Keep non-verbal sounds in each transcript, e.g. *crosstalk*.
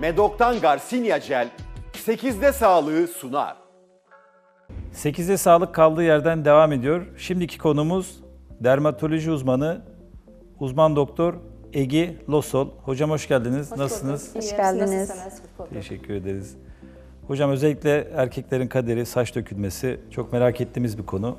Medok'tan Garcinia Gel 8'de sağlığı sunar. 8'de sağlık kaldığı yerden devam ediyor. Şimdiki konumuz dermatoloji uzmanı, uzman doktor Egi Losol. Hocam hoş geldiniz. Nasılsınız? Hoş geldiniz. Teşekkür ederiz. Hocam özellikle erkeklerin kaderi saç dökülmesi çok merak ettiğimiz bir konu.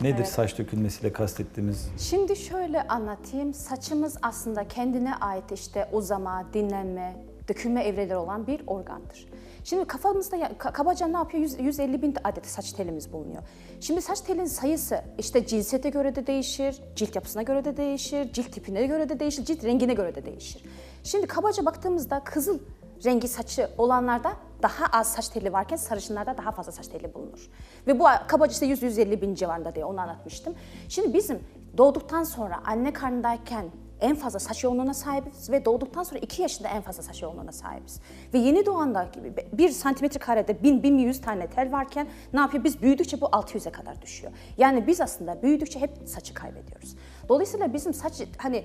Nedir Evet. saç dökülmesiyle kastettiğimiz? Şimdi şöyle anlatayım. Saçımız aslında kendine ait işte uzama, dinlenme, dökülme evreleri olan bir organdır. Şimdi kafamızda ya- ka- kabaca ne yapıyor? Yüz- 150 bin adet saç telimiz bulunuyor. Şimdi saç telin sayısı işte cinsiyete göre de değişir, cilt yapısına göre de değişir, cilt tipine göre de değişir, cilt rengine göre de değişir. Şimdi kabaca baktığımızda kızıl rengi saçı olanlarda daha az saç teli varken sarışınlarda daha fazla saç teli bulunur. Ve bu kabaca işte 100-150 bin civarında diye onu anlatmıştım. Şimdi bizim doğduktan sonra anne karnındayken en fazla saç yoğunluğuna sahibiz ve doğduktan sonra 2 yaşında en fazla saç yoğunluğuna sahibiz. Ve yeni doğanda gibi 1 santimetre karede 1000-1100 tane tel varken ne yapıyor? Biz büyüdükçe bu 600'e kadar düşüyor. Yani biz aslında büyüdükçe hep saçı kaybediyoruz. Dolayısıyla bizim saç hani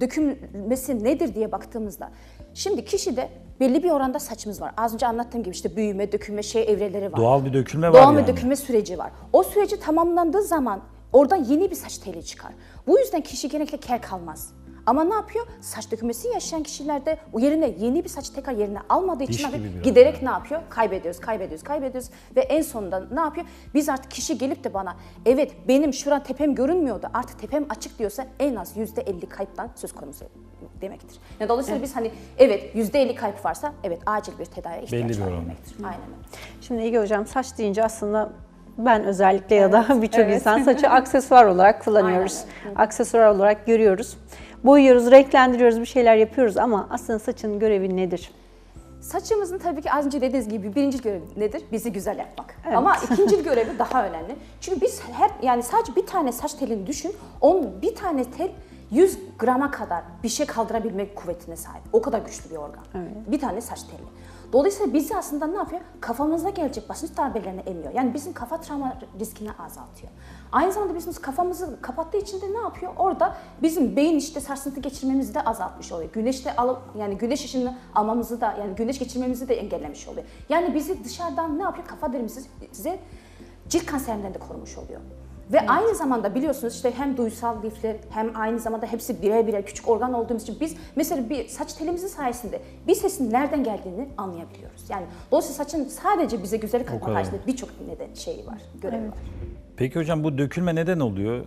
dökülmesi nedir diye baktığımızda şimdi kişide belli bir oranda saçımız var. Az önce anlattığım gibi işte büyüme, dökülme şey evreleri var. Doğal bir dökülme var Doğal yani. bir dökülme süreci var. O süreci tamamlandığı zaman oradan yeni bir saç teli çıkar. Bu yüzden kişi genellikle kel kalmaz. Ama ne yapıyor? Saç dökülmesi yaşayan kişilerde o yerine yeni bir saç tekrar yerine almadığı Diş için gibi abi biraz giderek ne yapıyor? Kaybediyoruz, kaybediyoruz, kaybediyoruz ve en sonunda ne yapıyor? Biz artık kişi gelip de bana evet benim şuran tepem görünmüyordu artık tepem açık diyorsa en az yüzde elli kayıptan söz konusu demektir. Yani dolayısıyla biz hani evet yüzde elli kayıp varsa evet acil bir tedaviye ihtiyaç Belli bir var oran. demektir. Aynen öyle. Şimdi Ege Hocam saç deyince aslında ben özellikle ya da *laughs* birçok evet. insan saçı *laughs* aksesuar olarak kullanıyoruz. Aynen Aksesuar olarak görüyoruz. Boyuyoruz, renklendiriyoruz, bir şeyler yapıyoruz ama aslında saçın görevi nedir? Saçımızın tabii ki az önce dediğiniz gibi birinci görevi nedir? Bizi güzel yapmak. Evet. Ama *laughs* ikinci görevi daha önemli. Çünkü biz her yani sadece bir tane saç telini düşün. Onun bir tane tel 100 grama kadar bir şey kaldırabilmek kuvvetine sahip. O kadar güçlü bir organ. Bir tane saç teli. Dolayısıyla bizi aslında ne yapıyor? Kafamıza gelecek basınç darbelerini emiyor. Yani bizim kafa travma riskini azaltıyor. Aynı zamanda bizim kafamızı kapattığı için de ne yapıyor? Orada bizim beyin işte sarsıntı geçirmemizi de azaltmış oluyor. Güneşte alıp yani güneş ışını almamızı da yani güneş geçirmemizi de engellemiş oluyor. Yani bizi dışarıdan ne yapıyor? Kafa derimizi size cilt kanserinden de korumuş oluyor. Ve aynı zamanda biliyorsunuz işte hem duysal lifler hem aynı zamanda hepsi birer birer küçük organ olduğumuz için biz mesela bir saç telimizin sayesinde bir sesin nereden geldiğini anlayabiliyoruz. Yani dolayısıyla saçın sadece bize güzellik katmak kadar. haricinde birçok neden şeyi var, görevi var. Peki hocam bu dökülme neden oluyor?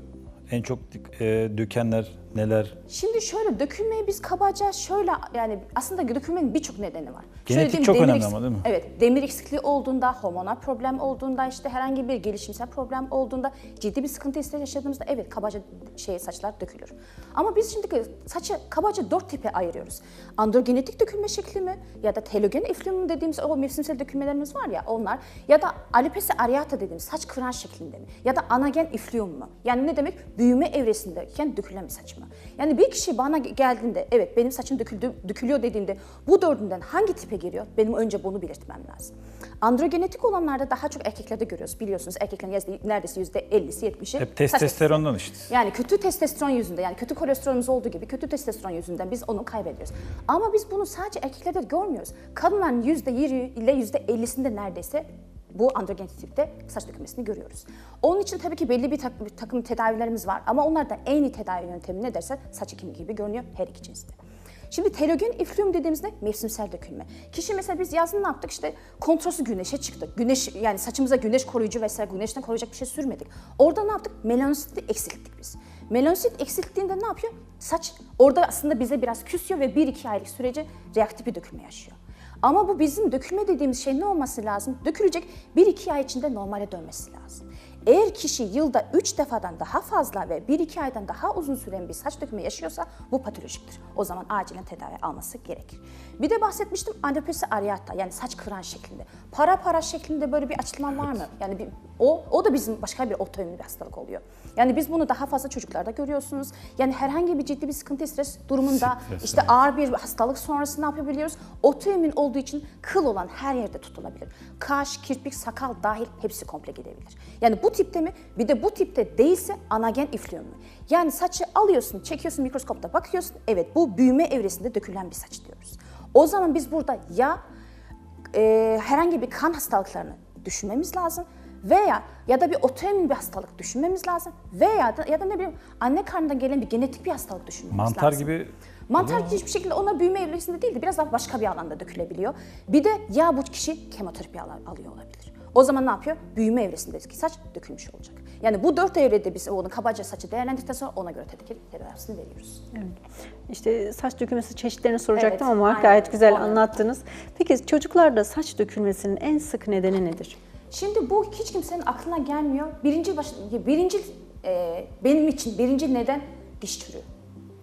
En çok e, dökenler neler? Şimdi şöyle dökülmeyi biz kabaca şöyle yani aslında dökülmenin birçok nedeni var. Genetik Şöyle çok demir önemli ama değil mi? Evet, demir eksikliği olduğunda, hormonal problem olduğunda, işte herhangi bir gelişimsel problem olduğunda, ciddi bir sıkıntı ise yaşadığımızda evet kabaca şey saçlar dökülür. Ama biz şimdi saçı kabaca dört tipe ayırıyoruz. Androgenetik dökülme şekli mi ya da telogen eflüm mü dediğimiz o mevsimsel dökülmelerimiz var ya onlar ya da alopecia areata dediğimiz saç kıran şeklinde mi ya da anagen iflüum mu? Yani ne demek? Büyüme evresindeyken dökülen bir saç mı? Yani bir kişi bana geldiğinde evet benim saçım döküldü, dökülüyor dediğinde bu dördünden hangi tipe giriyor? Benim önce bunu belirtmem lazım. Androgenetik olanlarda daha çok erkeklerde görüyoruz. Biliyorsunuz erkeklerin neredeyse yüzde 50'si 70'i. Hep testosterondan işte. yani kötü testosteron yüzünden yani kötü kolesterolümüz olduğu gibi kötü testosteron yüzünden biz onu kaybediyoruz. Ama biz bunu sadece erkeklerde görmüyoruz. Kadınların yüzde 20 ile yüzde 50'sinde neredeyse bu androgenetikte saç dökülmesini görüyoruz. Onun için tabii ki belli bir, tak- bir takım tedavilerimiz var ama onlar da en iyi tedavi yöntemi ne derse saç ekimi gibi görünüyor her iki cinste. Şimdi telogen iflüum dediğimiz ne? Mevsimsel dökülme. Kişi mesela biz yazın ne yaptık? İşte kontrolsüz güneşe çıktık. Güneş yani saçımıza güneş koruyucu vesaire güneşten koruyacak bir şey sürmedik. Orada ne yaptık? Melanositi eksilttik biz. Melanosit eksilttiğinde ne yapıyor? Saç orada aslında bize biraz küsüyor ve 1-2 aylık sürece reaktif bir dökülme yaşıyor. Ama bu bizim dökülme dediğimiz şey ne olması lazım? Dökülecek 1-2 ay içinde normale dönmesi lazım. Eğer kişi yılda 3 defadan daha fazla ve 1-2 aydan daha uzun süren bir saç dökümü yaşıyorsa bu patolojiktir. O zaman acilen tedavi alması gerekir. Bir de bahsetmiştim alopecia areata yani saç kıran şeklinde. Para para şeklinde böyle bir açılma var mı? Yani bir, o, o da bizim başka bir otoimmün bir hastalık oluyor. Yani biz bunu daha fazla çocuklarda görüyorsunuz. Yani herhangi bir ciddi bir sıkıntı stres durumunda işte ağır bir hastalık sonrası ne yapabiliyoruz? Otoimmün olduğu için kıl olan her yerde tutulabilir. Kaş, kirpik, sakal dahil hepsi komple gidebilir. Yani bu tipte mi? Bir de bu tipte değilse anagen iflüum mu? Yani saçı alıyorsun, çekiyorsun mikroskopta bakıyorsun. Evet bu büyüme evresinde dökülen bir saç diyoruz. O zaman biz burada ya e, herhangi bir kan hastalıklarını düşünmemiz lazım veya ya da bir otoimmün bir hastalık düşünmemiz lazım veya da ya da ne bileyim anne karnından gelen bir genetik bir hastalık düşünmemiz Mantar lazım. gibi Mantar hiçbir şekilde ona büyüme evresinde değil de biraz daha başka bir alanda dökülebiliyor. Bir de ya bu kişi kemoterapi al- alıyor olabilir. O zaman ne yapıyor? Büyüme evresindeki saç dökülmüş olacak. Yani bu dört evrede biz onu kabaca saçı değerlendirdikten sonra ona göre tedavi tedavisini veriyoruz. İşte saç dökülmesi çeşitlerini soracaktım Evet, ama aynen. gayet güzel Onu- anlattınız. Peki çocuklarda saç dökülmesinin en sık nedeni nedir? Şimdi bu hiç kimsenin aklına gelmiyor. Birinci baş, birinci e, benim için birinci neden diş çürüğü.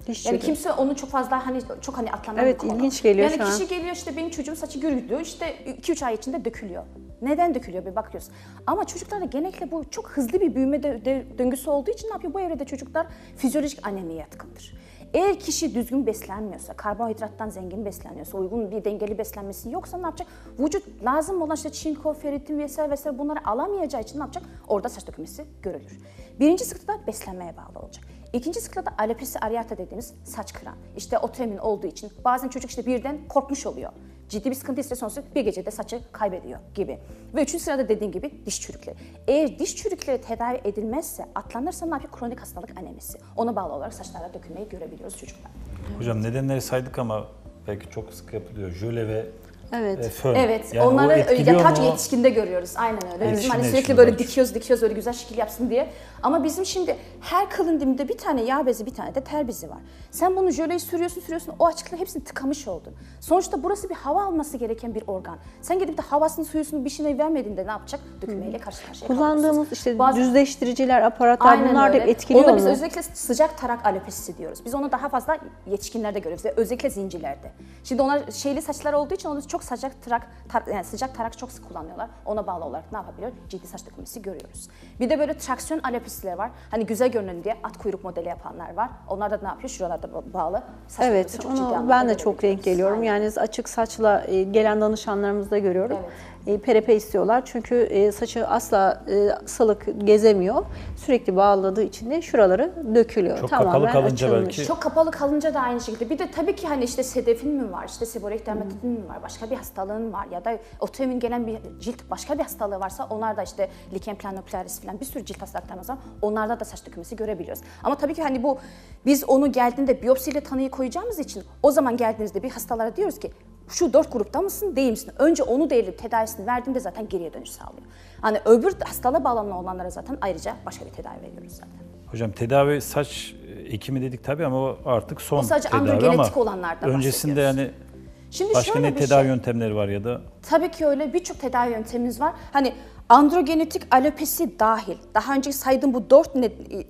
Diş Yani kimse onu çok fazla hani çok hani atlanan Evet, ilginç geliyor yani şu an. kişi geliyor işte benim çocuğum saçı gürültüyor işte 2-3 ay içinde dökülüyor. Neden dökülüyor bir bakıyoruz. Ama çocuklarda genellikle bu çok hızlı bir büyüme de- de- döngüsü olduğu için ne yapıyor? Bu evrede çocuklar fizyolojik anemiye yatkındır. Eğer kişi düzgün beslenmiyorsa, karbonhidrattan zengin besleniyorsa, uygun bir dengeli beslenmesi yoksa ne yapacak? Vücut lazım olan işte çinko, ferritin vesaire vesaire bunları alamayacağı için ne yapacak? Orada saç dökülmesi görülür. Birinci sıkıntıda beslenmeye bağlı olacak. İkinci sıkıntıda alopecia areata dediğimiz saç kıran. İşte otoimmün olduğu için bazen çocuk işte birden korkmuş oluyor. Ciddi bir sıkıntı sonuçta bir gecede saçı kaybediyor gibi. Ve üçüncü sırada dediğim gibi diş çürükleri. Eğer diş çürükleri tedavi edilmezse atlanırsa ne yapıyor? Kronik hastalık anemisi. Ona bağlı olarak saçlara dökülmeyi görebiliyoruz çocuklar. hocam nedenleri saydık ama belki çok sık yapılıyor. Jöle ve Evet. e, fön. Evet, Yani onları yataç mu? yetişkinde görüyoruz. Aynen öyle. Bizim hani sürekli böyle dikiyoruz, dikiyoruz öyle güzel şekil yapsın diye. Ama bizim şimdi her kalın dimde bir tane yağ bezi, bir tane de ter bezi var. Sen bunu jöleyi sürüyorsun, sürüyorsun. O açıkla hepsini tıkamış oldun. Sonuçta burası bir hava alması gereken bir organ. Sen gidip de havasını, suyusunu bir şeyine vermediğinde ne yapacak? Dökülmeyle karşı karşıya Kullandığımız işte Bazen- düzleştiriciler, aparatlar Aynen bunlar da etkiliyor Onu biz özellikle sıcak tarak alopesisi diyoruz. Biz onu daha fazla yetişkinlerde görüyoruz özellikle zincirlerde. Şimdi onlar şeyli saçlar olduğu için onu çok sıcak tarak, tar- yani sıcak tarak çok sık kullanıyorlar. Ona bağlı olarak ne yapabiliyor? Ciddi saç dökülmesi görüyoruz. Bir de böyle traksiyon alopesileri var. Hani güzel görünen diye at kuyruk modeli yapanlar var. Onlar da ne yapıyor? Şuralarda ba- bağlı. Saç Evet, çok ciddi onu anlamda ben de çok görebiliyoruz. geliyorum. Yani açık saçla e, gelen danışanlarımızda görüyorum. Evet. E, Perepe istiyorlar çünkü e, saçı asla e, salık gezemiyor. Sürekli bağladığı için de şuraları dökülüyor. Çok kapalı Tamamen kalınca açılmış. belki- Çok kapalı kalınca da aynı şekilde. Bir de tabii ki hani işte sedefin mi var, işte seborreik dermatitin mi var, başka bir hastalığın var ya da otoimmün gelen bir cilt başka bir hastalığı varsa onlar da işte lichen planokularis falan bir sürü cilt hastalıklarımız var. Onlarda da saç dökülmesi görebiliyoruz. Ama tabii ki hani bu biz onu geldiğinde biyopsiyle tanıyı koyacağımız için o zaman geldiğinizde bir hastalara diyoruz ki şu dört grupta mısın değil misin? Önce onu değil tedavisini verdiğimde zaten geriye dönüş sağlıyor. Hani öbür hastalığa bağlanan olanlara zaten ayrıca başka bir tedavi veriyoruz zaten. Hocam tedavi saç ekimi dedik tabii ama o artık son O sadece tedavi ama olanlardan öncesinde yani Şimdi başka ne tedavi şey- yöntemleri var ya da Tabii ki öyle birçok tedavi yöntemimiz var. Hani androgenetik alopesi dahil. Daha önce saydığım bu dört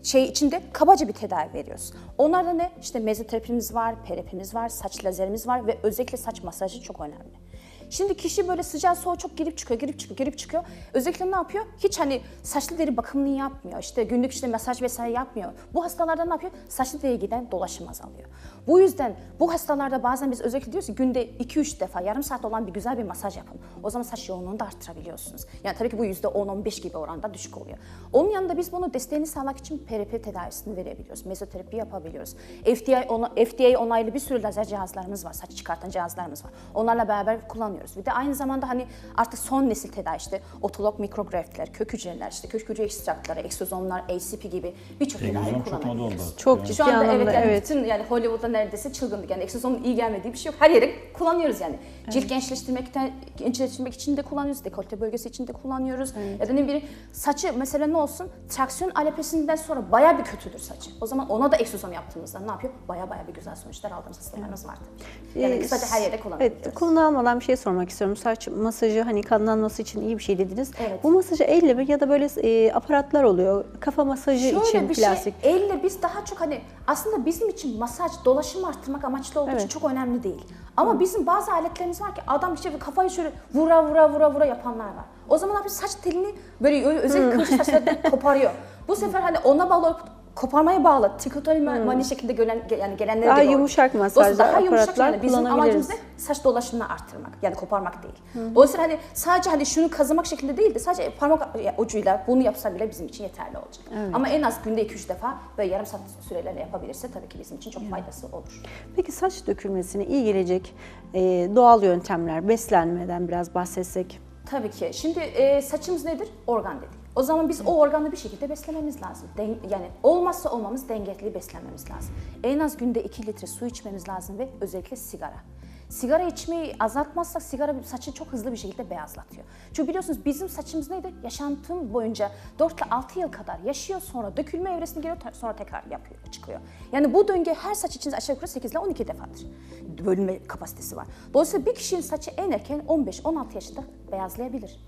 şey içinde kabaca bir tedavi veriyoruz. Onlarda ne? İşte mezoterapimiz var, perepimiz var, saç lazerimiz var ve özellikle saç masajı çok önemli. Şimdi kişi böyle sıcağı soğuğa çok girip çıkıyor, girip çıkıyor, girip çıkıyor. Özellikle ne yapıyor? Hiç hani saçlı deri bakımını yapmıyor. İşte günlük işte masaj vesaire yapmıyor. Bu hastalarda ne yapıyor? Saçlı deriye giden dolaşım azalıyor. Bu yüzden bu hastalarda bazen biz özellikle diyoruz ki günde 2-3 defa yarım saat olan bir güzel bir masaj yapın. O zaman saç yoğunluğunu da arttırabiliyorsunuz. Yani tabii ki bu %10-15 gibi oranda düşük oluyor. Onun yanında biz bunu desteğini sağlamak için PRP tedavisini verebiliyoruz. Mezoterapi yapabiliyoruz. FDA, ona, FDA onaylı bir sürü lazer cihazlarımız var. Saç çıkartan cihazlarımız var. Onlarla beraber kullanıyoruz. Bir de aynı zamanda hani artık son nesil tedavi işte otolog mikrograftler, kök hücreler, işte kök hücre ekstrakları, eksozomlar, ACP gibi birçok tedavi egzozom çok moda oldu kullanabiliyoruz. artık. Çok yani. Şu anda anlamda evet, yani evet. bütün yani Hollywood'da neredeyse çılgınlık yani egzozomun iyi gelmediği bir şey yok. Her yere kullanıyoruz yani. Cilt gençleştirmekten gençleştirmek için de kullanıyoruz, dekolte bölgesi için de kullanıyoruz. Ya da ne bileyim saçı mesela ne olsun? Traksiyon alopesinden sonra baya bir kötüdür saçı. O zaman ona da egzozom yaptığımızda ne yapıyor? Baya baya bir güzel sonuçlar aldığımız hastalarımız var tabii. Yani Ee, kısaca her yerde kullanabiliyoruz. Evet, kullanılmadan bir şey sormak istiyorum. Saç masajı hani kanlanması için iyi bir şey dediniz. Evet. Bu masajı elle mi ya da böyle e, aparatlar oluyor. Kafa masajı için Şöyle bir plastik. şey, elle biz daha çok hani aslında bizim için masaj, dolaşım arttırmak amaçlı olduğu için Evet. çok önemli değil. Ama bizim bazı aletlerimiz var ki adam işte kafayı şöyle vura vura vura vura yapanlar var. O zaman abi saç telini böyle ö- özellikle kıvırcık saçlardan *laughs* koparıyor. Bu sefer hani ona bağlı koparmaya bağlı. Trikotomi mani şeklinde gelen, yani gelenleri Hmm. Daha de yumuşak Dolayısıyla masajlar, daha yumuşak yani bizim amacımız ne? Saç dolaşımını arttırmak. Yani koparmak değil. Dolayısıyla hani sadece hani şunu kazımak şeklinde değil de sadece parmak ucuyla bunu yapsa bile bizim için yeterli olacak. Ama en az günde 2-3 defa böyle yarım saat sürelerle yapabilirse tabii ki bizim için çok faydası olur. Peki saç dökülmesine iyi gelecek e, doğal yöntemler, beslenmeden biraz bahsetsek. Tabii ki. Şimdi e, saçımız nedir? Organ dedik. O zaman biz o organı bir şekilde beslememiz lazım. Den- yani olmazsa olmamız dengeli beslenmemiz lazım. En az günde 2 litre su içmemiz lazım ve özellikle sigara. Sigara içmeyi azaltmazsak sigara saçı çok hızlı bir şekilde beyazlatıyor. Çünkü biliyorsunuz bizim saçımız neydi? Yaşantım boyunca 4 ile 6 yıl kadar yaşıyor sonra dökülme evresine giriyor sonra tekrar yapıyor, çıkıyor. Yani bu döngü her saç için aşağı yukarı 8 ile 12 defadır. Bölünme kapasitesi var. Dolayısıyla bir kişinin saçı en erken 15-16 yaşında beyazlayabilir.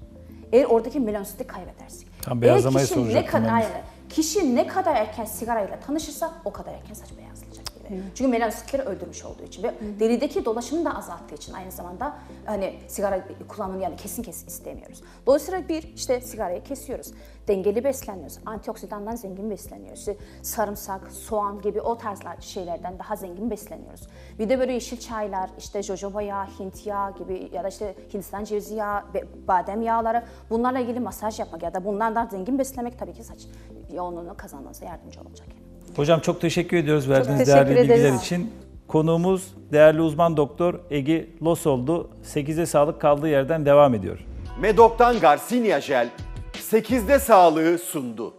Eğer oradaki melanositi kaybedersek. Tam Eğer beyazlamayı kişi ne kadar, aynen, kişi ne kadar erken sigarayla tanışırsa o kadar erken saç beyazlayacak. Gibi. Çünkü melanositleri öldürmüş olduğu için ve derideki dolaşımını da azalttığı için aynı zamanda hani sigara kullanımını yani kesin kesin istemiyoruz. Dolayısıyla bir işte sigarayı kesiyoruz. Dengeli besleniyoruz. Antioksidandan zengin besleniyoruz. İşte sarımsak, soğan gibi o tarzlar şeylerden daha zengin besleniyoruz. Bir de böyle yeşil çaylar, işte jojoba yağı, Hint yağı gibi ya da işte Hindistan cevizi yağı, badem yağları bunlarla ilgili masaj yapmak ya da bunlardan zengin beslemek tabii ki saç yoğunluğunu kazanmanıza yardımcı olacak. Hocam çok teşekkür ediyoruz verdiğiniz teşekkür değerli bilgiler ederiz. için. Konuğumuz değerli uzman doktor Egi Losol'du. 8'e sağlık kaldığı yerden devam ediyor. Medok'tan Garcinia Jel 8'de sağlığı sundu.